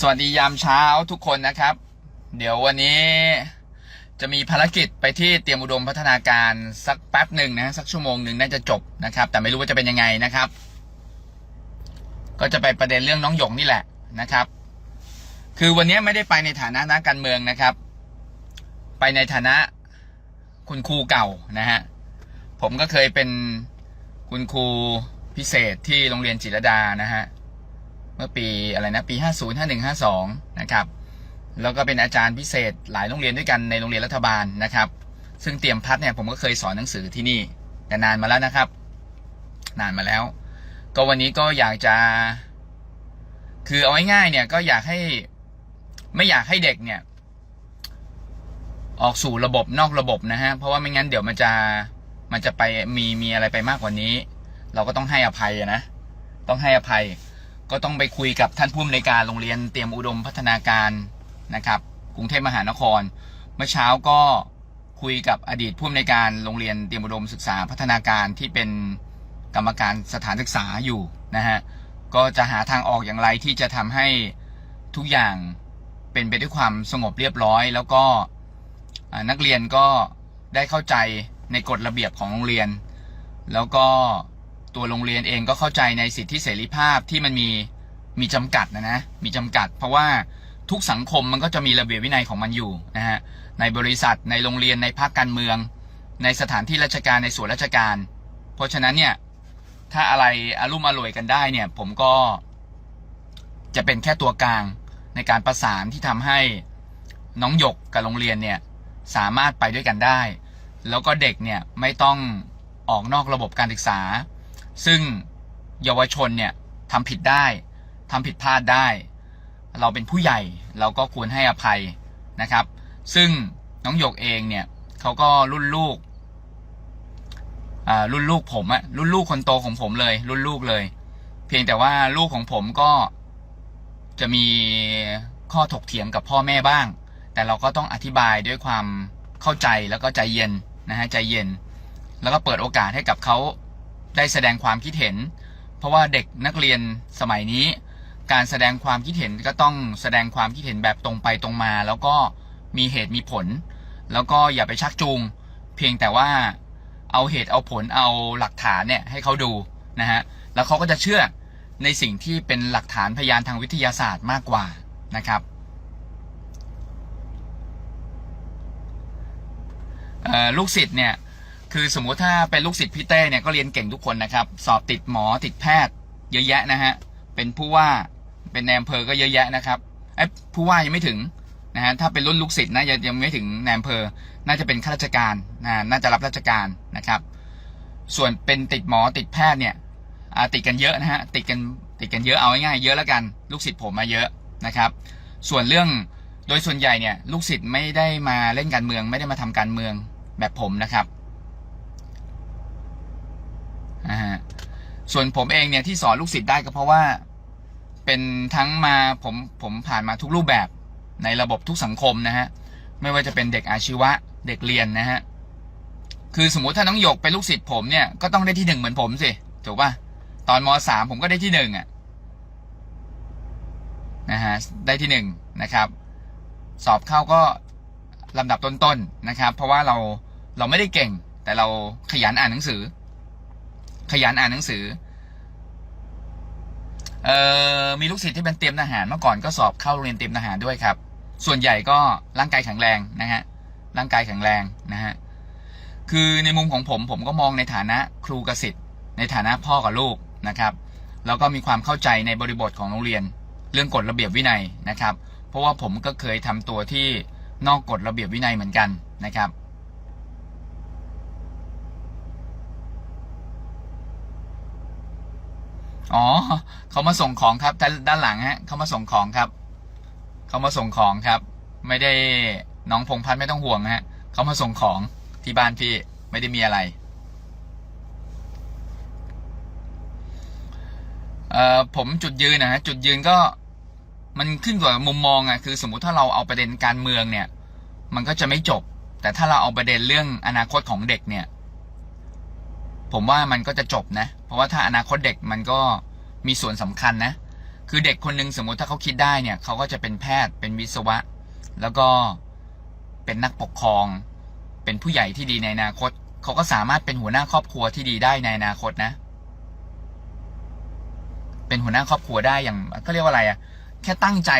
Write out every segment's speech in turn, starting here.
สวัสดียามเช้าทุกคนนะครับ เดี๋ยววันนี้จะมีภารกิจไปที่เตรียมอุดมพัฒนาการสักแป๊บหนึ่งนะสักชั่วโมงหนึ่งน่าจะจบนะครับ แต่ไม่รู้ว่าจะเป็นยังไงนะครับ ก็จะไปประเด็นเรื่องน้องหยกนี่แหละนะครับ คือวันนี้ไม่ได้ไปในฐานะนักการเมืองนะครับ ไปในฐานะคุณครูเก่านะฮะผมก็เคยเป็นคุณครูพิเศษที่โรงเรียนจิรดานะฮะ เมื่อปีอะไรนะปี 50 51 52 นะครับ แล้วก็เป็นอาจารย์พิเศษหลายโรงเรียนด้วยกันในโรงเรียนรัฐบาลนะครับ ซึ่งเตรียมพัดเนี่ยผมก็เคยสอนหนังสือที่นี่แต่นานมาแล้วนะครับ นานมาแล้ว ก็วันนี้ก็อยากจะ คือเอาง่ายๆเนี่ยก็อยากให้ไม่อยากให้เด็กเนี่ย ออกสู่ระบบนอกระบบนะฮะเพราะว่าไม่งั้นเดี๋ยวมันจะมันจะไปมีมีอะไรไปมากกว่านี้ เราก็ต้องให้อภัยนะ ต้องให้อภัย ก็ต้องไปคุยกับท่านผู้อำนวยการโรงเรียนเตรียมอุดมพัฒนาการนะครับ กรุงเทพมหานคร เมื่อเช้าก็คุยกับอดีตผู้อำนวยการโรงเรียนเตรียมอุดมศึกษาพัฒนาการที่เป็นกรรมการสถานศึกษาอยู่นะฮะก็จะหาทางออกอย่างไรที่จะทำให้ทุกอย่างเป็นไปด้วยความสงบเรียบร้อย แล้วก็นักเรียนก็ได้เข้าใจในกฎระเบียบของโรงเรียน แล้วก็ ตัวโรงเรียนเองก็เข้าใจในสิทธิเสรีภาพที่มันมีมีจำกัดนะนะมีจำกัด เพราะว่าทุกสังคมมันก็จะมีระเบียบวินัยของมันอยู่นะฮะในบริษัทในโรงเรียนในภาคการเมือง ในสถานที่ราชการในส่วนราชการ เพราะฉะนั้นเนี่ยถ้าอะไรอารุ่มอร่วยกันได้เนี่ยผมก็จะเป็นแค่ตัวกลางในการประสานที่ทำให้น้องหยกกับโรงเรียนเนี่ยสามารถไปด้วยกันได้ แล้วก็เด็กเนี่ยไม่ต้องออกนอกระบบการศึกษา ซึ่งเยาวชนเนี่ยทำผิดได้ทำผิดพลาดได้ เราเป็นผู้ใหญ่เราก็ควรให้อภัยนะครับ ซึ่งน้องหยกเองเนี่ยเขาก็รุ่นลูกอ่ารุ่นลูกผมอะรุ่นลูกคนโตของผมเลย รุ่นลูกเลย เพียงแต่ว่าลูกของผมก็จะมีข้อถกเถียงกับพ่อแม่บ้าง แต่เราก็ต้องอธิบายด้วยความเข้าใจแล้วก็ใจเย็นนะฮะใจเย็น แล้วก็เปิดโอกาสให้กับเขา ได้แสดงความคิดเห็น เพราะว่าเด็กนักเรียนสมัยนี้ การแสดงความคิดเห็นก็ต้องแสดงความคิดเห็นแบบตรงไปตรงมา แล้วก็มีเหตุมีผล แล้วก็อย่าไปชักจูง เพียงแต่ว่าเอาเหตุเอาผลเอาหลักฐานเนี่ยให้เขาดูนะฮะแล้วเขาก็จะเชื่อในสิ่งที่เป็นหลักฐานพยานทางวิทยาศาสตร์มากกว่านะครับลูกศิษย์เนี่ย คือสมมุติถ้าเป็นลูกศิษย์พี่เต้เนี่ยก็เรียนเก่งทุกคนนะครับ สอบติดหมอติดแพทย์ เยอะแยะนะฮะ เป็นผู้ว่าเป็นนายอำเภอก็เยอะแยะนะครับไอ้ผู้ว่ายังไม่ถึงนะฮะถ้าเป็นรุ่นลูกศิษย์นะยังยังไม่ถึงนายอำเภอน่าจะเป็นข้าราชการนะน่าจะรับราชการนะครับ ส่วนเป็นติดหมอติดแพทย์เนี่ยติดกันเยอะนะฮะติดกันติดกันเยอะเอาง่ายๆเยอะแล้วกัน ลูกศิษย์ผมมาเยอะนะครับ ส่วนเรื่องโดยส่วนใหญ่เนี่ยลูกศิษย์ไม่ได้มาเล่นการเมือง ไม่ได้มาทำการเมืองแบบผมนะครับ อ่าฮะส่วนผมเองเนี่ยที่สอนลูกศิษย์ได้ก็เพราะว่า เป็นทั้งมาผมผมผ่านมาทุกรูปแบบในระบบทุกสังคมนะฮะไม่ว่าจะเป็นเด็กอาชีวะเด็กเรียนนะฮะคือสมมติถ้าน้องหยกเป็นลูกศิษย์ผมเนี่ยก็ต้องได้ที่หนึ่งเหมือนผมสิถูกป่ะตอนมสามผมก็ได้ที่หนึ่งอะนะฮะได้ที่หนึ่งนะครับ สอบเข้าก็ลำดับต้นๆนะครับ เพราะว่าเราเราไม่ได้เก่ง แต่เราขยันอ่านหนังสือ ขยันอ่านหนังสือเอ่อมีลูกศิษย์ที่เป็นเตรียมทหารเมื่อก่อนก็สอบเข้าเรียนเตรียมทหารด้วยครับ ส่วนใหญ่ก็ร่างกายแข็งแรงนะฮะร่างกายแข็งแรงนะฮะคือในมุมของผมผมก็มองในฐานะครูกับศิษย์ในฐานะพ่อกับลูกนะครับ แล้วก็มีความเข้าใจในบริบทของโรงเรียน เรื่องกฎระเบียบวินัยนะครับ เพราะว่าผมก็เคยทำตัวที่นอกกฎระเบียบวินัยเหมือนกันนะครับ อ๋อเขามาส่งของครับด้านหลังฮะเขามาส่งของครับเขามาส่งของครับ ไม่ได้น้องพงพัฒน์ไม่ต้องห่วงฮะเขามาส่งของที่บ้านพี่ไม่ได้มีอะไรเอ่อผมจุดยืนนะฮะจุดยืนก็มันขึ้นกับมุมมองอะคือ สมมุติถ้าเราเอาประเด็นการเมืองเนี่ย มันก็จะไม่จบ แต่ถ้าเราเอาประเด็นเรื่องอนาคตของเด็กเนี่ย ผมว่ามันก็จะจบนะ เพราะว่าถ้าอนาคตเด็กมันก็มีส่วนสำคัญนะ คือเด็กคนหนึ่งสมมติถ้าเขาคิดได้เนี่ยเขาก็จะเป็นแพทย์ เป็นวิศวะ แล้วก็เป็นนักปกครอง เป็นผู้ใหญ่ที่ดีในอนาคต เขาก็สามารถเป็นหัวหน้าครอบครัวที่ดีได้ในอนาคตนะ เป็นหัวหน้าครอบครัวได้อย่างก็เรียกว่าอะไรอะแค่ตั้งใจ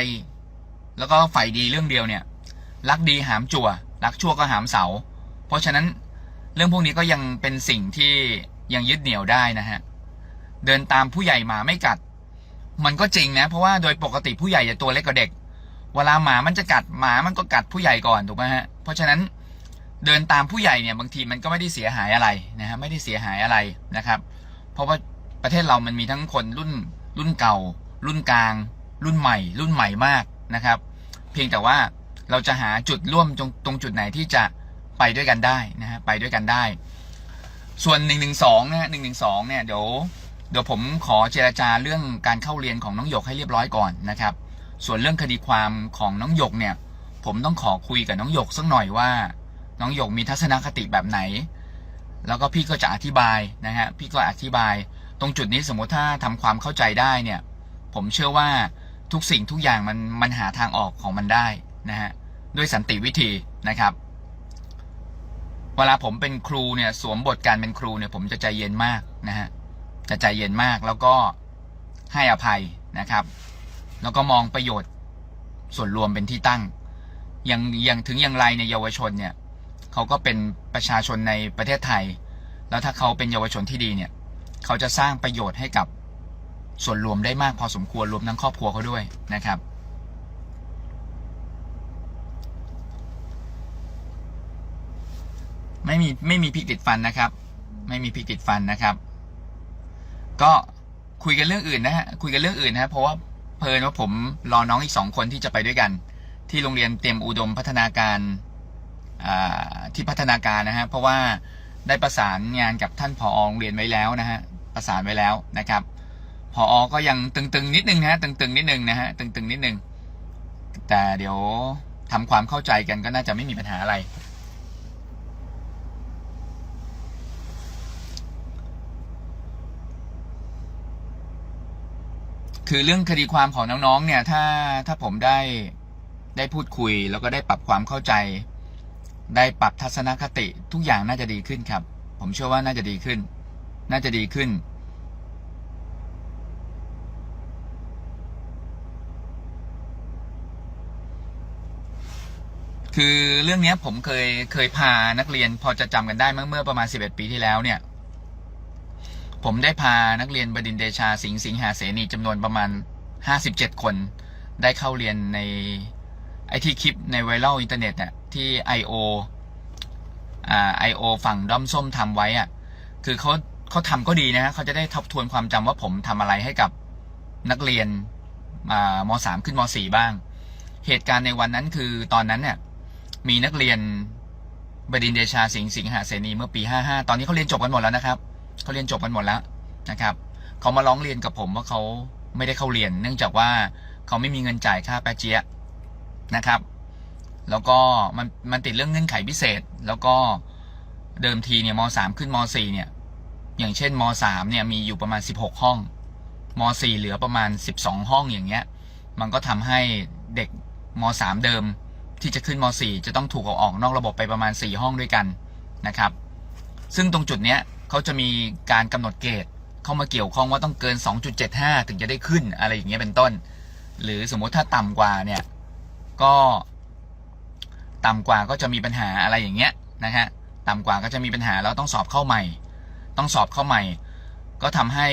แล้วก็ใฝ่ดีเรื่องเดียวเนี่ย รักดีหามจั่ว รักชั่วก็หามเสา เพราะฉะนั้น เรื่องพวกนี้ก็ยังเป็นสิ่งที่ยังยึดเหนี่ยวได้นะฮะ เดินตามผู้ใหญ่หมาไม่กัด มันก็จริงนะ เพราะว่าโดยปกติผู้ใหญ่จะตัวเล็กกว่าเด็ก เวลาหมามันจะกัดหมามันก็กัดผู้ใหญ่ก่อนถูกไหมฮะ เพราะฉะนั้นเดินตามผู้ใหญ่เนี่ยบางทีมันก็ไม่ได้เสียหายอะไรนะฮะไม่ได้เสียหายอะไรนะครับ เพราะว่าประเทศเรามันมีทั้งคนรุ่นรุ่นเก่า รุ่นกลาง รุ่นใหม่ รุ่นใหม่มากนะครับ เพียงแต่ว่าเราจะหาจุดร่วมตรงตรงจุดไหนที่จะ ไปด้วยกันได้นะฮะไปด้วยกันได้ ส่วนหนึ่งหนึ่งสองนะฮะหนึ่งหนึ่งสองเนี่ยเดี๋ยวเดี๋ยวผมขอเจราจาเรื่องการเข้าเรียนของน้องหยกให้เรียบร้อยก่อนนะครับ ส่วนเรื่องคดีความของน้องหยกเนี่ย ผมต้องขอคุยกับน้องหยกสักหน่อยว่า น้องหยกมีทัศนคติแบบไหน แล้วก็พี่ก็จะอธิบายนะฮะพี่ก็อธิบาย ตรงจุดนี้สมมติถ้าทำความเข้าใจได้เนี่ย ผมเชื่อว่าทุกสิ่งทุกอย่างมันมันหาทางออกของมันได้นะฮะด้วยสันติวิธีนะครับ เวลาผมเป็นครูเนี่ยสวมบทการเป็นครูเนี่ยผมจะใจเย็นมากนะฮะจะใจเย็นมากแล้วก็ให้อภัยนะครับ แล้วก็มองประโยชน์ส่วนรวมเป็นที่ตั้งอย่างอย่างถึงอย่างไรในเยาวชนเนี่ยเขาก็เป็นประชาชนในประเทศไทย แล้วถ้าเขาเป็นเยาวชนที่ดีเนี่ยเขาจะสร้างประโยชน์ให้กับส่วนรวมได้มากพอสมควรรวมทั้งครอบครัวเขาด้วยนะครับ ไม่มีไม่มีพริกติดฟันนะครับ ไม่มีพริกติดฟันนะครับ ก็คุยกันเรื่องอื่นนะฮะคุยกันเรื่องอื่นนะฮะเพราะว่าเพลินว่าผมรอน้องอีกสองคนที่จะไปด้วยกัน ที่โรงเรียนเตรียมอุดมพัฒนาการอ่าที่พัฒนาการนะฮะเพราะว่าได้ประสานงานกับท่านผอโรงเรียนไว้แล้วนะฮะประสานไว้แล้วนะครับผอก็ยังตึงๆนิดนึงนะฮะตึงๆนิดนึงนะฮะตึงๆนิดนึงแต่เดี๋ยวทำความเข้าใจกันก็น่าจะไม่มีปัญหาอะไร คือเรื่องคดีความของน้องๆเนี่ย ถ้าถ้าผมได้ได้พูดคุย แล้วก็ได้ปรับความเข้าใจ ได้ปรับทัศนคติทุกอย่างน่าจะดีขึ้นครับ ผมเชื่อว่าน่าจะดีขึ้น น่าจะดีขึ้น คือเรื่องนี้ผมเคยเคยพานักเรียนพอจะจำกันได้เมื่อเมื่อประมาณ 11 ปีที่แล้วเนี่ย ผมได้พานักเรียนบดินเดชาสิงห์สิงหาเสนีจำนวนประมาณ 57 คน ได้เข้าเรียนในไอที่คลิปในไวรัลอินเทอร์เน็ตเนี่ยที่ I.O. อ่า I.O. ฝั่งด้อมส้มทำไว้อะคือเขาเขาทำก็ดีนะฮะเขาจะได้ทบทวนความจำว่าผมทำอะไรให้กับนักเรียนมสามขึ้นมสี่บ้าง เหตุการณ์ในวันนั้นคือตอนนั้นเนี่ยมีนักเรียนบดินเดชาสิงห์สิงหาเสนีเมื่อปี 55 ตอนนี้เขาเรียนจบกันหมดแล้วนะครับ เขาเรียนจบกันหมดแล้วนะครับเขามาร้องเรียนกับผมว่าเขาไม่ได้เข้าเรียน เนื่องจากว่าเขาไม่มีเงินจ่ายค่าแปะเจียนะครับ แล้วก็มันมันติดเรื่องเงื่อนไขพิเศษ แล้วก็เดิมทีเนี่ยมสามขึ้นมสี่เนี่ย อย่างเช่นมสามเนี่ยมีอยู่ประมาณ16ห้องมสี่เหลือประมาณ12ห้องอย่างเงี้ย มันก็ทำให้เด็กมสามเดิมที่จะขึ้นม .4 จะต้องถูกเอาออกนอกระบบไปประมาณ4ห้องด้วยกันนะครับ ซึ่งตรงจุดเนี้ย เขาจะมีการกำหนดเกณฑ์เข้ามาเกี่ยวข้องว่าต้องเกิน 2.75 ถึงจะได้ขึ้นอะไรอย่างเงี้ยเป็นต้น หรือสมมุติถ้าต่ำกว่าเนี่ยก็ต่ำกว่าก็จะมีปัญหาอะไรอย่างเงี้ยนะฮะต่ำกว่าก็จะมีปัญหาแล้วต้องสอบเข้าใหม่ ต้องสอบเข้าใหม่ ก็ทำให้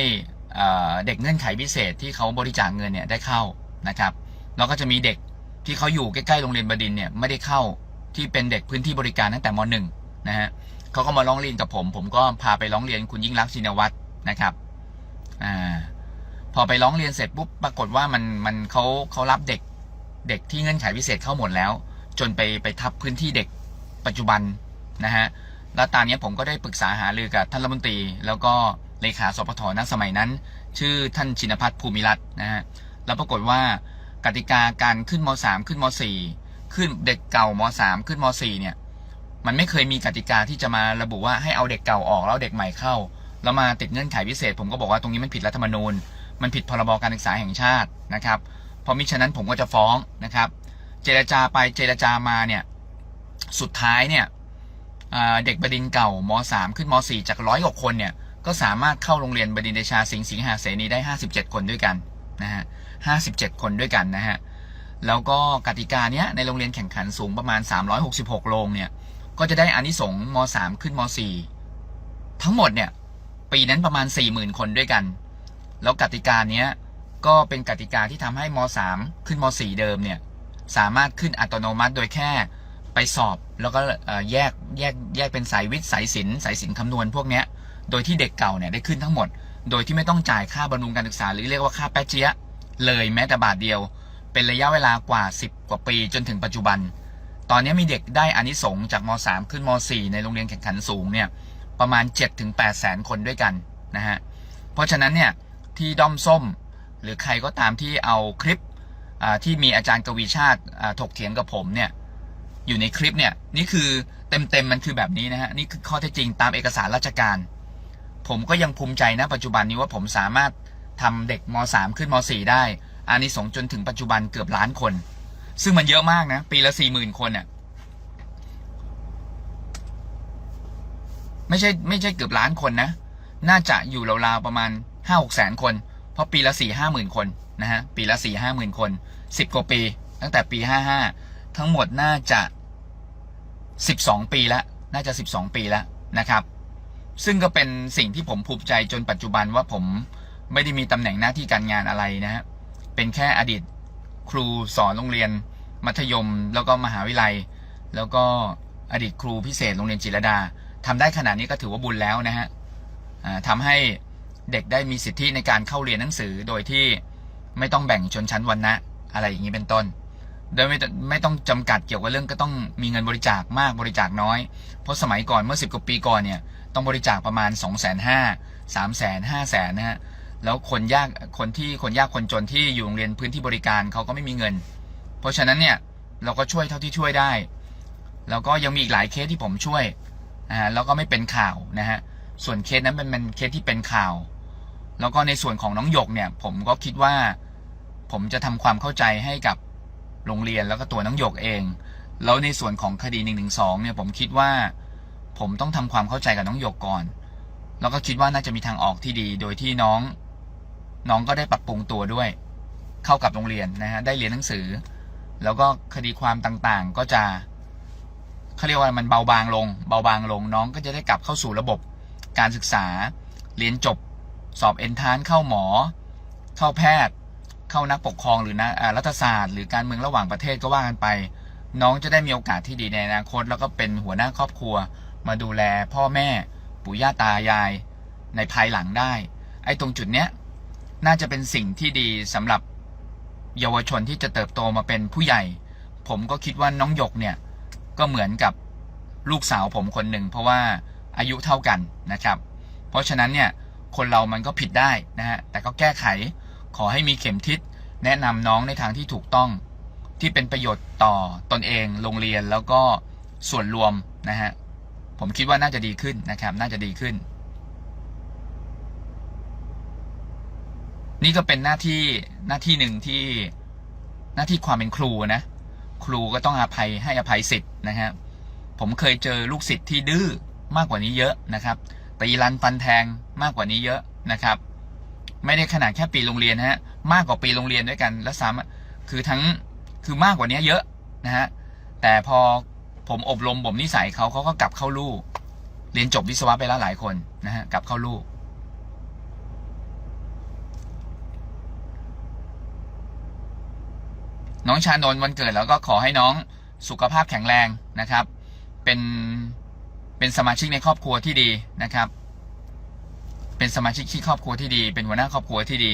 เด็กเงื่อนไขพิเศษที่เขาบริจาคเงินเนี่ยได้เข้านะครับแล้วก็จะมีเด็กที่เขาอยู่ใกล้ๆโรงเรียนบดินเนี่ยไม่ได้เข้าที่เป็นเด็กพื้นที่บริการตั้งแต่มหนึ่งนะฮะ เขาก็มาร้องเรียนกับผม ผมก็พาไปร้องเรียนคุณยิ่งรักชินวัตรนะครับอ่าพอไปร้องเรียนเสร็จปุ๊บปรากฏว่ามันมันเขาเขารับเด็กเด็กที่เงื่อนไขพิเศษเข้าหมดแล้ว จนไปไปทับพื้นที่เด็กปัจจุบันนะฮะแล้วตอนนี้ผมก็ได้ปรึกษาหารือกับท่านรัฐมนตรี แล้วก็เลขาสปทณสมัยนั้น ชื่อท่านชินพัฒน์ภูมิรัตน์นะฮะแล้วปรากฏว่ากติกาการขึ้นม .3 ขึ้นม .4 ขึ้นเด็กเก่าม .3 ขึ้นม .4 เนี่ย มันไม่เคยมีกติกาที่จะมาระบุว่าให้เอาเด็กเก่าออกแล้วเด็กใหม่เข้า แล้วมาติดเงื่อนไขพิเศษ ผมก็บอกว่าตรงนี้มันผิดรัฐธรรมนูญ มันผิดพรบการศึกษาแห่งชาตินะครับเพราะมิฉะนั้นผมก็จะฟ้องนะครับ เจรจาไปเจรจามาเนี่ยสุดท้ายเนี่ยเด็กบดินเก่าม3ขึ้นม4จากร้อยกว่าคนเนี่ยก็สามารถเข้าโรงเรียนบดินเดชาสิงห์สิงหาเสนีได้ 57 คนด้วยกันนะฮะ57 คนด้วยกันนะฮะแล้วก็กติกาเนี้ยในโรงเรียนแข่งขันสูงประมาณ 366 โรงเนี่ย ก็จะได้อานิสงส์ม3ขึ้นม4ทั้งหมดเนี่ย ปีนั้นประมาณ40,000คนด้วยกัน แล้วกติกาเนี้ยก็เป็นกติกาที่ทำให้ม3ขึ้นม4เดิมเนี่ย สามารถขึ้นอัตโนมัติโดยแค่ไปสอบแล้วก็แยกแยกแยกเป็นสายวิทย์สายศิลป์สายศิลป์คำนวณพวกเนี้ย โดยที่เด็กเก่าเนี่ยได้ขึ้นทั้งหมด โดยที่ไม่ต้องจ่ายค่าบำรุงการศึกษาหรือเรียกว่าค่าแป๊ะเจียเลยแม้แต่บาทเดียว เป็นระยะเวลากว่า 10 กว่าปีจนถึงปัจจุบัน ตอนนี้มีเด็กได้อานิสงจากม 3 ขึ้นม 4 ในโรงเรียนแข่งขันสูงเนี่ยประมาณ 7-8แสนคนด้วยกันนะฮะเพราะฉะนั้นเนี่ยที่ด้อมส้มหรือใครก็ตามที่เอาคลิปที่มีอาจารย์กวีชาติถกเถียงกับผมเนี่ยอยู่ในคลิปเนี่ยนี่คือเต็มๆมันคือแบบนี้นะฮะนี่คือข้อเท็จจริงตามเอกสารราชการ ผมก็ยังภูมิใจนะปัจจุบันนี้ว่าผมสามารถทำเด็กม 3 ขึ้นม 4 ได้อานิสงจนถึงปัจจุบันเกือบล้านคน ซึ่งมันเยอะมากนะ ปีละสี่หมื่นคนเนี่ยไม่ใช่ไม่ใช่เกือบล้านคนนะ น่าจะอยู่ราวๆประมาณห้าหกแสนคน เพราะปีละสี่ห้าหมื่นคนนะฮะ ปีละสี่ห้าหมื่นคนสิบกว่าปี ตั้งแต่ปีห้าห้าทั้งหมดน่าจะสิบสองปีล้วน่าจะสิบสองปีล้วนะครับ ซึ่งก็เป็นสิ่งที่ผมภูมิใจจนปัจจุบันว่าผมไม่ได้มีตำแหน่งหน้าที่การงานอะไรนะฮะ เป็นแค่อดีต ครูสอนโรงเรียน มัธยม แล้วก็มหาวิทยาลัย แล้วก็อดีตครูพิเศษโรงเรียนจิรดาทำได้ขนาดนี้ก็ถือว่าบุญแล้วนะฮะทำให้เด็กได้มีสิทธิในการเข้าเรียนหนังสือโดยที่ไม่ต้องแบ่งชนชั้นวรรณะอะไรอย่างนี้เป็นต้น โดยไม่ต้องไม่ต้องจำกัดเกี่ยวกับเรื่องก็ต้องมีเงินบริจาคมากบริจาคน้อย เพราะสมัยก่อนเมื่อสิบกว่าปีก่อนเนี่ยต้องบริจาคประมาณ2องแสนห้าสามแสนห้าแสนนะฮะ แล้วคนยากคนที่คนยากคนจนที่อยู่โรงเรียนพื้นที่บริการเขาก็ไม่มีเงิน เพราะฉะนั้นเนี่ยเราก็ช่วยเท่าที่ช่วยได้ แล้วก็ยังมีอีกหลายเคสที่ผมช่วยนะฮะแล้วก็ไม่เป็นข่าวนะฮะส่วนเคสนั้นเป็นเป็นเคสที่เป็นข่าว แล้วก็ในส่วนของน้องหยกเนี่ย ผมก็คิดว่า ผมจะทำความเข้าใจให้กับโรงเรียนแล้วก็ตัวน้องหยกเอง แล้วในส่วนของคดี1นึเนี่ยผมคิดว่า ผมต้องทำความเข้าใจกับน้องหยกก่อน แล้วก็คิดว่าน่าจะมีทางออกที่ดี โดยที่น้อง น้องก็ได้ปรับปรุงตัวด้วย เข้ากับโรงเรียนนะฮะได้เรียนหนังสือ แล้วก็คดีความต่างๆ ก็จะเขาเรียกว่ามันเบาบางลง เบาบางลงน้องก็จะได้กลับเข้าสู่ระบบการศึกษา เรียนจบ สอบเอนทานเข้าหมอ เข้าแพทย์ เข้านักปกครองหรือนะอ่ารัฐศาสตร์ หรือการเมืองระหว่างประเทศก็ว่ากันไป น้องจะได้มีโอกาสที่ดีในอนาคต แล้วก็เป็นหัวหน้าครอบครัว มาดูแลพ่อแม่ ปู่ย่าตายาย ในภายหลังได้ ไอ้ตรงจุดเนี้ย น่าจะเป็นสิ่งที่ดีสำหรับเยาวชนที่จะเติบโตมาเป็นผู้ใหญ่ ผมก็คิดว่าน้องหยกเนี่ยก็เหมือนกับลูกสาวผมคนหนึ่งเพราะว่าอายุเท่ากันนะครับ เพราะฉะนั้นเนี่ยคนเรามันก็ผิดได้นะฮะแต่ก็แก้ไขขอให้มีเข็มทิศแนะนำน้องในทางที่ถูกต้อง ที่เป็นประโยชน์ต่อตนเองโรงเรียนแล้วก็ส่วนรวมนะฮะผมคิดว่าน่าจะดีขึ้นนะครับ น่าจะดีขึ้น นี่ก็เป็นหน้าที่หน้าที่หนึ่งที่หน้าที่ความเป็นครูนะ ครูก็ต้องอภัยให้อภัยสิทธิ์นะครับผมเคยเจอลูกศิษย์ที่ดื้อมากกว่านี้เยอะนะครับตีรันฟันแทงมากกว่านี้เยอะนะครับ ไม่ได้ขนาดแค่ปีโรงเรียนนะฮะมากกว่าปีโรงเรียนด้วยกัน และซ้ำคือทั้งคือมากกว่านี้เยอะนะฮะแต่พอผมอบรมบ่มนิสัยเขาเขาก็กลับเข้าลู่เรียนจบวิศวะไปแล้วหลายคนนะฮะกลับเข้าลู่ น้องชานนวันเกิดแล้วก็ขอให้น้องสุขภาพแข็งแรงนะครับ เป็นเป็นสมาชิกในครอบครัวที่ดีนะครับ เป็นสมาชิกที่ครอบครัวที่ดี เป็นหัวหน้าครอบครัวที่ดี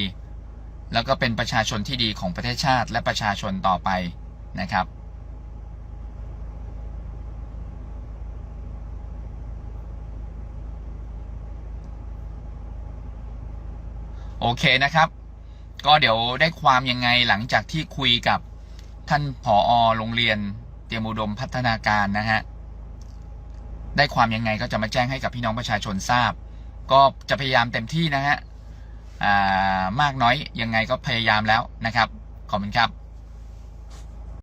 แล้วก็เป็นประชาชนที่ดีของประเทศชาติ และประชาชนต่อไปนะครับโอเคนะครับ ก็เดี๋ยวได้ความยังไงหลังจากที่คุยกับ ท่านผอโรงเรียนเตรียมอุดมพัฒนาการนะฮะ ได้ความยังไงก็จะมาแจ้งให้กับพี่น้องประชาชนทราบ ก็จะพยายามเต็มที่นะฮะอ่ามากน้อยยังไงก็พยายามแล้วนะครับ ขอบคุณครับ